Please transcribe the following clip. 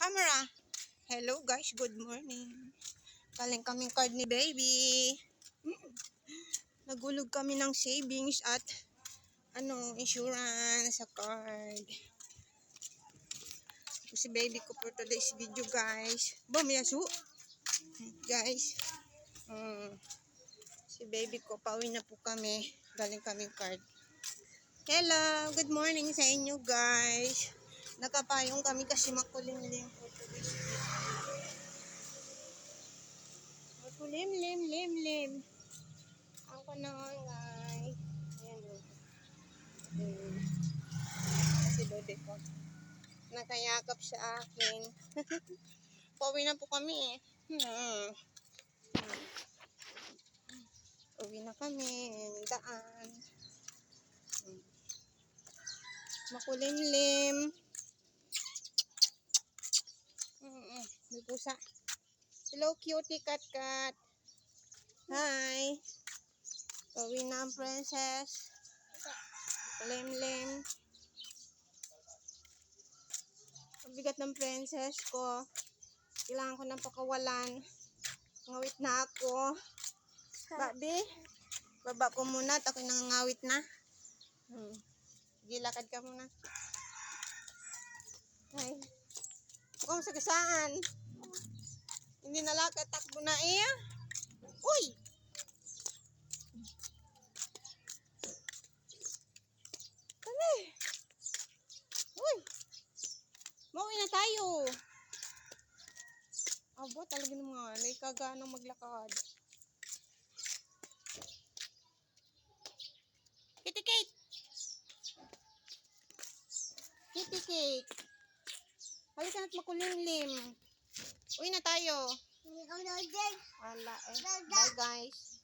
camera. Hello guys, good morning. Galing kaming card ni baby. Nagulog kami ng savings at ano, insurance sa card. Si baby ko for today's video guys. Bumiyasu. Guys. Mm. Si baby ko, pauwi na po kami. Galing kaming card. Hello, good morning sa inyo guys. Nakapayong kami kasi makulimlim po today's video. Makulimlim, lim, lim. Ako naman guys. Ayan o. Si bebe ko. Nakayakap sa akin. Pauwi na po kami eh. Hmm. Uwi na kami. Daan. Hmm. Makulimlim. Pusa. Hello, cutie cat cat. Hi. Pauwi na ang princess. Lim-lim. Ang bigat ng princess ko. Kailangan ko ng pakawalan. Ngawit na ako. Babi, baba ko muna at ako nangangawit na. Hmm. Sige, lakad ka muna. Ay. Mukhang sagasaan. Hindi nalakad, takbo na iya. Uy! Kami! Uy! Mauwi na tayo. Abo, talaga naman. Ay, kaganang maglakad. Kitty Kate! Kitty Kate! Halika na't makulimlim. Uwi na tayo. Wala eh. Bye guys.